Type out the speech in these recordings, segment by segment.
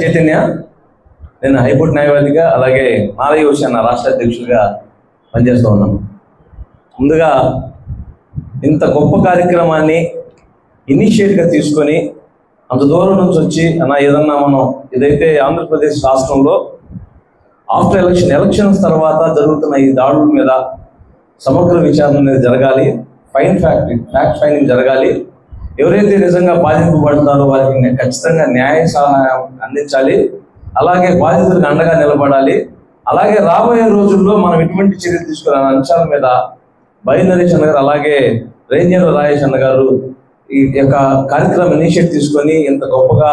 చైతన్య నేను హైకోర్టు న్యాయవాదిగా అలాగే మాలయ యువసేన రాష్ట్ర అధ్యక్షుడిగా పనిచేస్తూ ఉన్నాను. ముందుగా ఇంత గొప్ప కార్యక్రమాన్ని ఇనిషియేట్గా తీసుకొని అంత దూరం నుంచి వచ్చి అన్న ఏదన్నా మనం ఏదైతే ఆంధ్రప్రదేశ్ రాష్ట్రంలో ఆఫ్టర్ ఎలక్షన్ ఎలక్షన్స్ తర్వాత జరుగుతున్న ఈ దాడుల మీద సమగ్ర విచారణ అనేది జరగాలి ఫైన్ ఫ్యాక్టరీ ఫ్యాక్ట్ ఫైనింగ్ జరగాలి. ఎవరైతే నిజంగా బాధింపబడతారో వారికి ఖచ్చితంగా న్యాయ సహాయం అందించాలి. అలాగే బాధితులకు అండగా నిలబడాలి. అలాగే రాబోయే రోజుల్లో మనం ఎటువంటి చర్యలు తీసుకునే అంశాల మీద బై నరేష్ అన్న గారు అలాగే రేంజర్ రాజేష్ అన్న గారు ఈ యొక్క కార్యక్రమం ఇనిషియేట్ తీసుకొని ఇంత గొప్పగా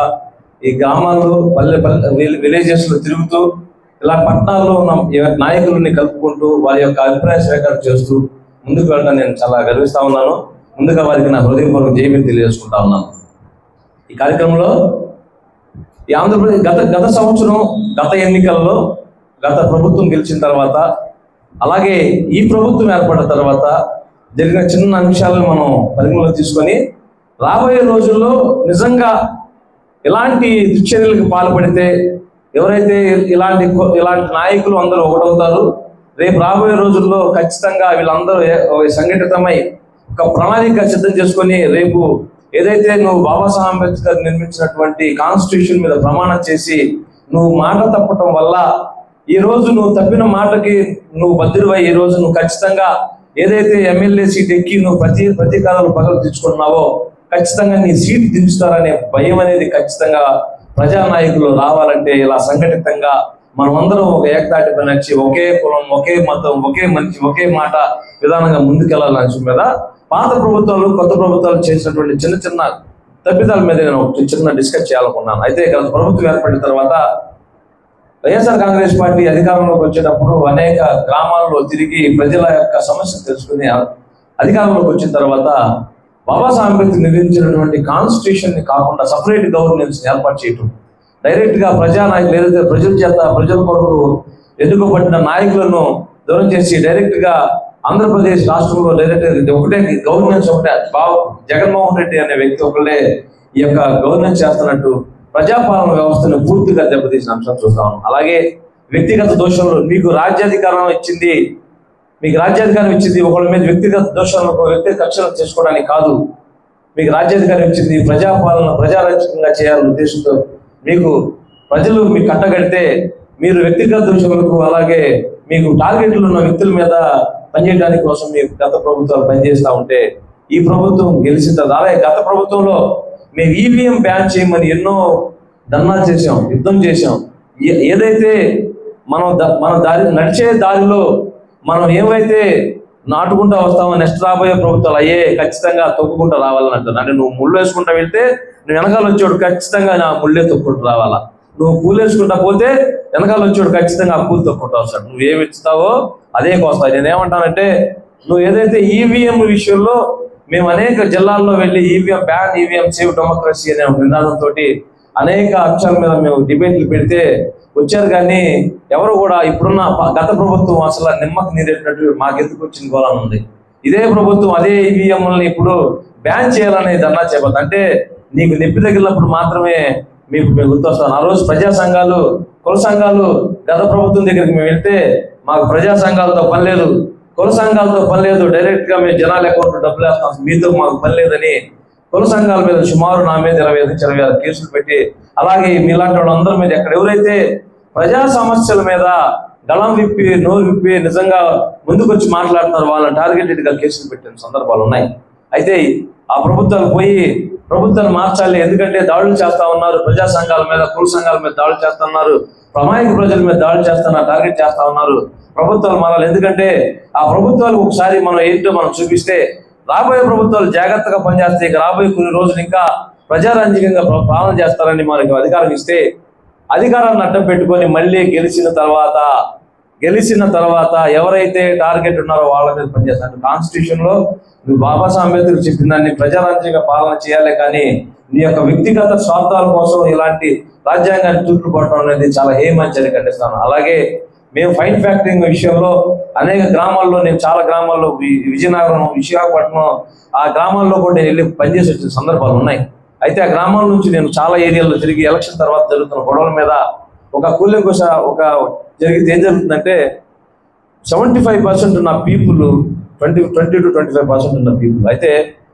ఈ గ్రామాల్లో పల్లె పల్లె విలేజెస్లో తిరుగుతూ ఇలా పట్టణాల్లో ఉన్న నాయకులని కలుపుకుంటూ వారి యొక్క అభిప్రాయ సేకరణ చేస్తూ ముందుకు వెళ్ళడం నేను చాలా గర్విస్తా ఉన్నాను. ముందుగా వారికి నా హృదయపూర్వక జైబీ తెలియజేసుకుంటా ఉన్నాను. ఈ కార్యక్రమంలో ఈ ఆంధ్రప్రదేశ్ గత గత సంవత్సరం గత ఎన్నికల్లో గత ప్రభుత్వం గెలిచిన తర్వాత అలాగే ఈ ప్రభుత్వం ఏర్పడిన తర్వాత జరిగిన చిన్న అంశాలను మనం పరిగణలో తీసుకొని రాబోయే రోజుల్లో నిజంగా ఇలాంటి దుశ్చర్యలకు పాల్పడితే ఎవరైతే ఇలాంటి ఇలాంటి నాయకులు అందరూ ఒకటవుతారు రేపు రాబోయే రోజుల్లో ఖచ్చితంగా వీళ్ళందరూ సంఘటితమై ఒక ప్రణాళిక సిద్ధం చేసుకొని రేపు ఏదైతే నువ్వు బాబాసాహెబ్ అంబేద్కర్ నిర్మించినటువంటి కాన్స్టిట్యూషన్ మీద ప్రమాణం చేసి నువ్వు మాట తప్పటం వల్ల ఈ రోజు నువ్వు తప్పిన మాటకి నువ్వు బద్దుడివై ఈ రోజు నువ్వు ఖచ్చితంగా ఏదైతే ఎమ్మెల్యే సీట్ ఎక్కి నువ్వు ప్రతి ప్రతీకారాలు పగలు తెచ్చుకున్నావో ఖచ్చితంగా నీ సీట్ దించుతారనే భయం అనేది ఖచ్చితంగా ప్రజానాయకులు రావాలంటే ఇలా సంఘటితంగా మనమందరం ఒక ఏకతాటి నచ్చి ఒకే కులం ఒకే మతం ఒకే మనిషి ఒకే మాట విధానంగా ముందుకెళ్ళాలని అంశం మీద పాత ప్రభుత్వాలు కొత్త ప్రభుత్వాలు చేసినటువంటి చిన్న చిన్న తప్పిదాల మీద నేను ఒక చిన్న డిస్కస్ చేయాలనుకున్నాను. అయితే గత ప్రభుత్వం ఏర్పడిన తర్వాత వైఎస్ఆర్ కాంగ్రెస్ పార్టీ అధికారంలోకి వచ్చేటప్పుడు అనేక గ్రామాల్లో తిరిగి ప్రజల యొక్క సమస్యలు తెలుసుకుని అధికారంలోకి వచ్చిన తర్వాత బాబాసాహెబ్ అంబేద్కర్ నిర్మించినటువంటి కాన్స్టిట్యూషన్ని కాకుండా సపరేట్ గవర్నెన్స్ ఏర్పాటు చేయటం. డైరెక్ట్గా ప్రజా నాయకులు ఏదైతే ప్రజల చేత ప్రజల కొరకు ఎన్నుకోబడిన నాయకులను దూరం చేసి డైరెక్ట్గా ఆంధ్రప్రదేశ్ రాష్ట్రంలో లేదంటే ఒకటే గవర్నెన్స్ ఒకటే బాబు జగన్మోహన్ రెడ్డి అనే వ్యక్తి ఒకళ్ళే ఈ యొక్క గవర్నెన్స్ చేస్తున్నట్టు ప్రజాపాలన వ్యవస్థను పూర్తిగా దెబ్బతీసిన అంశం చూస్తాం అలాగే వ్యక్తిగత దోషంలో మీకు రాజ్యాధికారం ఇచ్చింది మీకు రాజ్యాధికారం ఇచ్చింది ఒకళ్ళ మీద వ్యక్తిగత దోషాలను ఒక వ్యక్తి కక్షలు చేసుకోవడానికి కాదు. మీకు రాజ్యాధికారం ఇచ్చింది ప్రజాపాలన ప్రజారక్షకంగా చేయాలని ఉద్దేశంతో మీకు ప్రజలు మీకు కట్టగడితే మీరు వ్యక్తిగత దోషములకు అలాగే మీకు టార్గెట్లు ఉన్న వ్యక్తుల మీద పనిచేయడానికి కోసం మీ గత ప్రభుత్వాలు పనిచేస్తూ ఉంటే ఈ ప్రభుత్వం గెలిచిన తర్వాత అలాగే గత ప్రభుత్వంలో మేము ఈవీఎం బ్యాన్ చేయమని ఎన్నో ధర్నాలు చేసాం యుద్ధం చేసాం ఏ- ఏదైతే మనం మన దారి నడిచే దారిలో మనం ఏమైతే నాటుకుంటా వస్తామో నెక్స్ట్ రాబోయే ప్రభుత్వాలు అయ్యే ఖచ్చితంగా తొక్కుకుంటూ రావాలని అంటే నువ్వు ముళ్ళు వేసుకుంటా వెళ్తే నువ్వు వెనకాల వచ్చాడు ఖచ్చితంగా నా ముళ్ళే తొక్కుంటూ రావాలా. నువ్వు పూలు వేసుకుంటా పోతే వెనకాల వచ్చాడు ఖచ్చితంగా ఆ పూలు తొక్కుంటా వస్తాడు నువ్వు ఏమి ఇస్తావో అదే కోస్తావు నేను ఏమంటానంటే నువ్వు ఏదైతే ఈవీఎం విషయంలో మేము అనేక జిల్లాల్లో వెళ్ళి EVM ban EVM save democracy అనే ఒక నినాదంతో అనేక అంశాల మీద మేము డిబేట్లు పెడితే వచ్చారు. కానీ ఎవరు కూడా ఇప్పుడున్న గత ప్రభుత్వం అసలు నిమ్మకు నీరెట్టినట్టు మాకెందుకు వచ్చింది గోళం ఉంది. ఇదే ప్రభుత్వం అదే ఈవీఎంలని ఇప్పుడు బ్యాన్ చేయాలని ధర్నా చేపడుతుంది అంటే నీకు నొప్పి తగిలినప్పుడు మాత్రమే మీకు మేము గుర్తొస్తాను. ఆ రోజు ప్రజా సంఘాలు కుల సంఘాలు గత ప్రభుత్వం దగ్గరికి మేము వెళ్తే మాకు ప్రజా సంఘాలతో పని లేదు కుల సంఘాలతో పని లేదు. మేము జనాల అకౌంట్ డబ్బులు వేస్తాం మీతో మాకు పని లేదని కుల సంఘాల మీద సుమారు నా మీద ఇరవై ఐదు ఇరవై ఆరు కేసులు పెట్టి అలాగే మీలాంటి వాళ్ళందరి మీద ఎక్కడ ఎవరైతే ప్రజా సమస్యల మీద గళం విప్పి నోరు విప్పి నిజంగా ముందుకొచ్చి మాట్లాడుతున్నారు వాళ్ళని టార్గెటెడ్గా కేసులు పెట్టిన సందర్భాలు ఉన్నాయి. అయితే ఆ ప్రభుత్వాలు పోయి ప్రభుత్వాన్ని మార్చాలి. ఎందుకంటే దాడులు చేస్తా ఉన్నారు. ప్రజా సంఘాల మీద కుల సంఘాల మీద దాడులు చేస్తున్నారు ప్రమాణిక ప్రజల మీద దాడులు చేస్తున్నారు టార్గెట్ చేస్తా ఉన్నారు. ప్రభుత్వాలు మారాలి. ఎందుకంటే ఆ ప్రభుత్వాలు ఒకసారి మనం ఏంటో మనం చూపిస్తే రాబోయే ప్రభుత్వాలు జాగ్రత్తగా పనిచేస్తే ఇక రాబోయే కొన్ని రోజులు ఇంకా ప్రజారంజకంగా పాలన చేస్తారని మనకు అధికారం ఇస్తే అధికారాన్ని అడ్డం పెట్టుకొని మళ్ళీ గెలిచిన తర్వాత గెలిచిన తర్వాత ఎవరైతే టార్గెట్ ఉన్నారో వాళ్ళ మీద పనిచేస్తారు. కాన్స్టిట్యూషన్లో నువ్వు బాబాసాహెబ్ అంబేద్కర్ చెప్పిన దాన్ని ప్రజారాజ్యంగా పాలన చేయాలి కానీ నీ యొక్క వ్యక్తిగత స్వార్థాల కోసం ఇలాంటి రాజ్యాంగాన్ని తూట్లు పడటం అనేది చాలా హేమంచని ఖండిస్తాను. అలాగే మేము ఫైన్ ఫ్యాక్టరింగ్ విషయంలో అనేక గ్రామాల్లో నేను చాలా గ్రామాల్లో వి- విజయనగరం విశాఖపట్నం ఆ గ్రామాల్లో కూడా నేను వెళ్ళి పనిచేసి వచ్చిన సందర్భాలు ఉన్నాయి. అయితే ఆ గ్రామాల నుంచి నేను చాలా ఏరియాల్లో తిరిగి ఎలక్షన్ తర్వాత జరుగుతున్న గొడవల మీద ఒక కూలింగ్ ఒక జరిగితే ఏం జరుగుతుందంటే సెవెంటీ ఫైవ్ పర్సెంట్ ఉన్న people twenty twenty to twenty five percent ఉన్న పీపుల్ అయితే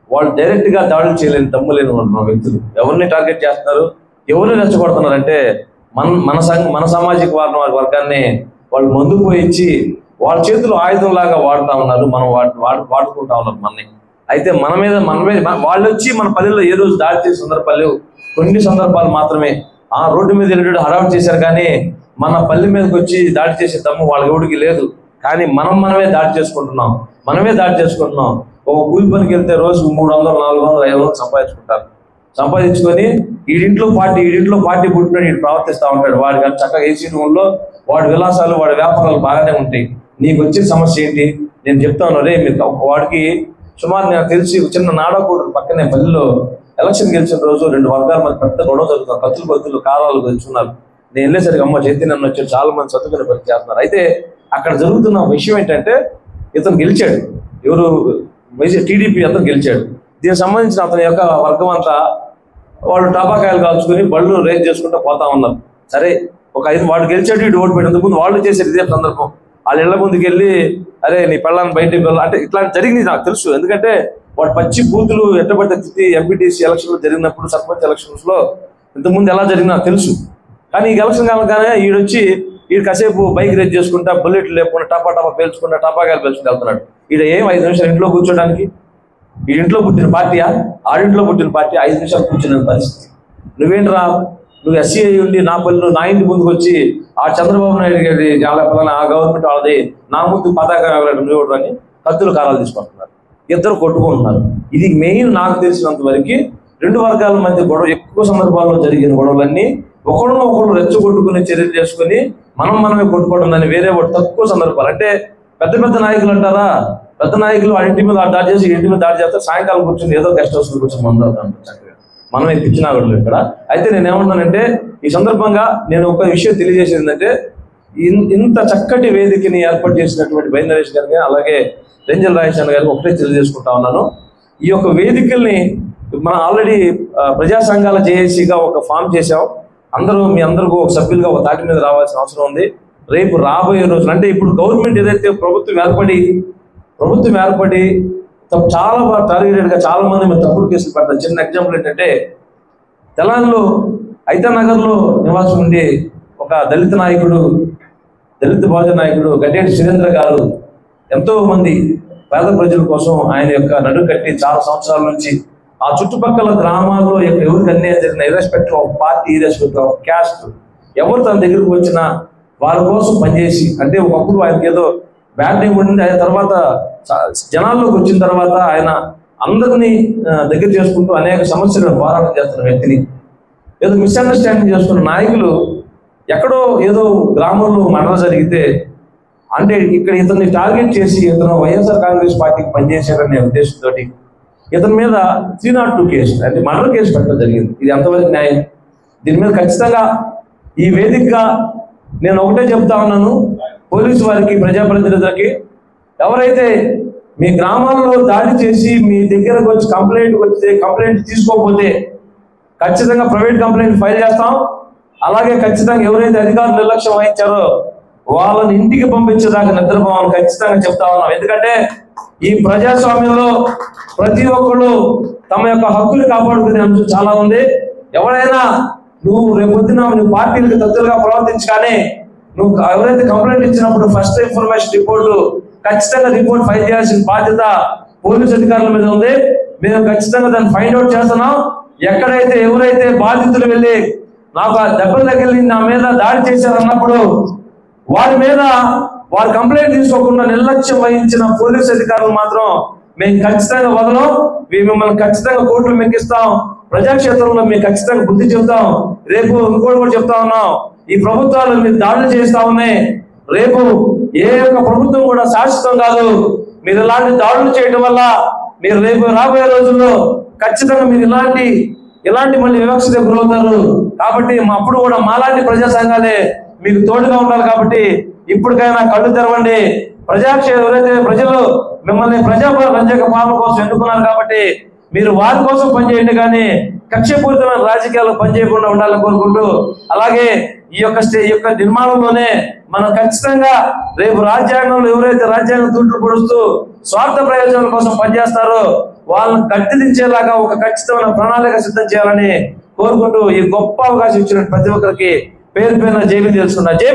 వాళ్ళు డైరెక్ట్గా దాడులు చేయలేని తమ్ములేని ఉన్న వ్యక్తులు. ఎవరిని టార్గెట్ చేస్తున్నారు? ఎవరిని రెచ్చగొడుతున్నారంటే మన మన సంఘ మన సామాజిక వర్గాన్ని వాళ్ళు మందు పోయించి వాళ్ళ చేతులు ఆయుధం లాగా వాడుతా ఉన్నారు. మనం వాడు వాడు వాడుకుంటా ఉన్నారు మనని అయితే మన మీద మన మీద మన- వాళ్ళు వచ్చి మన పల్లెల్లో ఏ రోజు దాడి చేసే సందర్భాలు కొన్ని సందర్భాలు మాత్రమే. ఆ రోడ్డు మీద వెళ్ళేటప్పుడు హడావుడు చేశారు కానీ మన పల్లె మీదకి వచ్చి దాడి చేసే దమ్ము వాళ్ళ ఎవడికి లేదు. కానీ మనం మనమే దాడి చేసుకుంటున్నాం. మనమే దాడి చేసుకుంటున్నాం. ఒక కూలి పనికి వెళ్తే రోజు మూడు వందలు నాలుగు వందలు ఐదు వందలు సంపాదించుకుంటారు. సంపాదించుకొని ఈడింట్లో పార్టీ ఈడింట్లో పార్టీ పుట్టినాడు ఈడు ప్రవర్తిస్తూ ఉంటాడు. వాడికి చక్కగా ఏసీ రూమ్లో వాడి విలాసాలు వాడి వ్యాపారాలు బాగానే ఉంటాయి. నీకు వచ్చిన సమస్య ఏంటి? నేను చెప్తాను రే మీరు వాడికి సుమారు నాకు తెలిసి చిన్న నాడకూడదు పక్కనే పల్లెలో ఎలక్షన్ గెలిచిన రోజు రెండు వర్గాల మధ్య పెద్ద గొడవ జరుగుతుంది. కత్తులు కత్తులు కాలాలు గెలుచున్నారు. నేను వెళ్ళేసరికి అమ్మ చైతన్యం వచ్చి చాలా మంది చదువుకునే పని చేస్తున్నారు. అయితే అక్కడ జరుగుతున్న విషయం ఏంటంటే ఇతను గెలిచాడు. ఎవరు? టీడీపీ అతను గెలిచాడు. దీనికి సంబంధించిన అతని యొక్క వర్గం అంతా వాళ్ళు టపాకాయలు కాల్చుకుని బళ్ళు రేజ్ చేసుకుంటూ పోతా ఉన్నారు. సరే ఒక ఐదు వాడు గెలిచాడు ఇటు ఓటు పెట్టేందుకు ముందు వాళ్ళు చేశారు ఇదే సందర్భం. వాళ్ళ ఇళ్ళ ముందుకు వెళ్ళి అరే నీ పెళ్ళాన్ని బయటికి వెళ్ళాలి అంటే ఇట్లా జరిగింది నాకు తెలుసు. ఎందుకంటే వాడు పచ్చి బూతులు ఎట్టబడితే తిట్టి ఎంపీటీసీ ఎలక్షన్లు జరిగినప్పుడు సర్పంచ్ ఎలక్షన్స్లో ఇంతకుముందు ఎలా జరిగిందో నాకు తెలుసు. కానీ ఈ ఎలక్షన్ కాగానే ఈడొచ్చి ఈడు కాసేపు బైక్ రేజ్ చేసుకుంటా బుల్లెట్లు లేకుండా టపా టపా పేల్చుకుంటా టపాకాయలు పేల్చుకుంటూ వెళ్తున్నాడు. ఈడ ఏం ఐదు నిమిషాలు ఇంట్లో కూర్చోడానికి? ఈ ఇంట్లో పుట్టిన పార్టీయా? ఆడింట్లో పుట్టిన పార్టీ ఐదు నిమిషాలు కూర్చునే పరిస్థితి. నువ్వేంట్రా? నువ్వు ఎస్సీ అయి ఉండి నా పనులు నా ఇంటి ముందుకు వచ్చి ఆ చంద్రబాబు నాయుడు గారి చాలా పలానా ఆ గవర్నమెంట్ వాళ్ళది నా ముందు పతాక నువ్వు అని కత్తులు కారాలు తీసుకుంటున్నారు. ఇద్దరు కొట్టుకుంటున్నారు. ఇది మెయిన్ నాకు తెలిసినంత వరకు రెండు వర్గాల మధ్య గొడవ ఎక్కువ సందర్భాల్లో జరిగిన గొడవలన్నీ ఒకళ్ళు ఒకళ్ళు రెచ్చగొట్టుకుని చర్యలు చేసుకుని మనం మనమే కొట్టుకోవడం దాన్ని వేరే వాడు తక్కువ సందర్భాలు. అంటే పెద్ద పెద్ద నాయకులు అంటారా? పెద్ద నాయకులు ఆ ఇంటి మీద దాడి చేసి ఇంటి మీద దాడి చేస్తారు సాయంకాలం కూర్చొని ఏదో గెస్ట్ హౌస్ కూర్చొని మందు చక్కగా మనం ఇప్పించినా కూడా ఇక్కడ. అయితే నేను ఏమంటున్నానంటే ఈ సందర్భంగా నేను ఒక విషయం తెలియజేసేది ఏంటంటే ఇన్- ఇంత చక్కటి వేదికని ఏర్పాటు చేసినటువంటి బైందరేష్ గారిని గారికి అలాగే రేంజల్ రాజేశ్వర గారికి ఒకటే తెలియజేసుకుంటా ఉన్నాను. ఈ యొక్క వేదికల్ని మనం ఆల్రెడీ ప్రజా సంఘాల జేఏసీగా ఒక ఫామ్ చేశాం. అందరూ మీ అందరికీ ఒక సభ్యులుగా ఒక తాటి మీద రావాల్సిన అవసరం ఉంది. రేపు రాబోయే రోజులు అంటే ఇప్పుడు గవర్నమెంట్ ఏదైతే ప్రభుత్వం ఏర్పడి ప్రభుత్వం ఏర్పడి చాలా బాగా చాలా మంది మేము తప్పుడు కేసులు పడ్డారు చిన్న ఎగ్జాంపుల్ ఏంటంటే తెలంగాణలో నగర్లో నివాసం ఉండే ఒక దళిత నాయకుడు దళిత బహుజన నాయకుడు గడ్డేటి సురేంద్ర గారు ఎంతో మంది పేద ప్రజల కోసం ఆయన యొక్క నడు కట్టి చాలా సంవత్సరాల నుంచి ఆ చుట్టుపక్కల గ్రామాల్లో ఎవరికి అన్యాయం జరిగిన irrespective of party irrespective of caste ఎవరు తన దగ్గరకు వచ్చినా వాళ్ళ కోసం పనిచేసి అంటే ఒకప్పుడు ఆయనకి ఏదో బ్యాడ్ నేమ్ ఉండింది. ఆయన తర్వాత జనాల్లోకి వచ్చిన తర్వాత ఆయన అందరినీ దగ్గర చేసుకుంటూ అనేక సమస్యలను పోరాటం చేస్తున్న వ్యక్తిని ఏదో మిస్అండర్స్టాండింగ్ చేసుకున్న నాయకులు ఎక్కడో ఏదో గ్రామంలో మరణం జరిగితే అంటే ఇక్కడ ఇతన్ని టార్గెట్ చేసి ఇతను వైఎస్ఆర్ కాంగ్రెస్ పార్టీకి పనిచేశారనే ఉద్దేశంతో ఇతని మీద త్రీ నాట్ టూ కేసు అంటే మర్డర్ కేసు పెట్టడం జరిగింది. ఇది ఎంతవరకు న్యాయం? దీని మీద ఖచ్చితంగా ఈ వేదికగా నేను ఒకటే చెప్తా ఉన్నాను. పోలీసు వారికి ప్రజాప్రతినిధులకి ఎవరైతే మీ గ్రామాల్లో దాడి చేసి మీ దగ్గరకు వచ్చి కంప్లైంట్ వస్తే కంప్లైంట్ తీసుకోకపోతే ఖచ్చితంగా ప్రైవేట్ కంప్లైంట్ ఫైల్ చేస్తాం. అలాగే ఖచ్చితంగా ఎవరైతే అధికారులు నిర్లక్ష్యం వహించారో వాళ్ళని ఇంటికి పంపించేదాకా నిద్రపోవాలని ఖచ్చితంగా చెప్తా ఉన్నాం. ఎందుకంటే ఈ ప్రజాస్వామ్యంలో ప్రతి ఒక్కళ్ళు తమ యొక్క హక్కులు కాపాడుకునే అంశం చాలా ఉంది. ఎవరైనా నువ్వు రేపొద్దున నువ్వు పార్టీలకు తగ్గులుగా ప్రవర్తించగానే నువ్వు ఎవరైతే కంప్లైంట్ ఇచ్చినప్పుడు ఫస్ట్ ఇన్ఫర్మేషన్ రిపోర్టు ఖచ్చితంగా రిపోర్ట్ ఫైల్ చేయాల్సిన బాధ్యత పోలీస్ అధికారుల మీద ఉంది. మేము ఖచ్చితంగా దాన్ని ఫైండ్ అవుట్ చేస్తున్నాం. ఎక్కడైతే ఎవరైతే బాధితులు వెళ్ళి నాకు ఆ దెబ్బలు తగిలి నా మీద దాడి చేశారన్నప్పుడు వారి మీద వారు కంప్లైంట్ తీసుకోకుండా నిర్లక్ష్యం వహించిన పోలీస్ అధికారులు మాత్రం మేము ఖచ్చితంగా వదలం. మేము మిమ్మల్ని ఖచ్చితంగా కోర్టులు మెక్కిస్తాం. ప్రజాక్షేత్రంలో మేము ఖచ్చితంగా బుద్ధి చెబుతాం. రేపు ఇంకోటి కూడా చెప్తా ఉన్నాం. ఈ ప్రభుత్వాలు మీరు దాడులు చేస్తా ఉన్నాయి రేపు ఏ యొక్క ప్రభుత్వం కూడా శాశ్వతం కాదు. మీరు ఇలాంటి దాడులు చేయడం వల్ల మీరు రేపు రాబోయే రోజుల్లో ఖచ్చితంగా మీరు ఇలాంటి ఇలాంటి మళ్ళీ వివక్షత గురవుతారు. కాబట్టి మా అప్పుడు కూడా మాలాంటి ప్రజా సంఘాలే మీకు తోడుగా ఉండాలి కాబట్టి ఇప్పటికైనా కళ్ళు తెరవండి. ప్రజాక్ష ఎవరైతే ప్రజలు మిమ్మల్ని ప్రజా రంజక పాలన కోసం ఎన్నుకున్నారు కాబట్టి మీరు వారి కోసం పనిచేయండి కానీ కక్షపూరితమైన రాజకీయాలు పనిచేయకుండా ఉండాలని కోరుకుంటూ అలాగే ఈ యొక్క స్టే ఈ యొక్క నిర్మాణంలోనే మనం ఖచ్చితంగా రేపు రాజ్యాంగంలో ఎవరైతే రాజ్యాంగం తూట్లు పొడుస్తూ స్వార్థ ప్రయోజనాల కోసం పనిచేస్తారో వాళ్ళని కట్టిదించేలాగా ఒక ఖచ్చితమైన ప్రణాళిక సిద్ధం చేయాలని కోరుకుంటూ ఈ గొప్ప అవకాశం ఇచ్చిన ప్రతి ఒక్కరికి పేరు పేరున జైలు తెలుసుకున్నా జై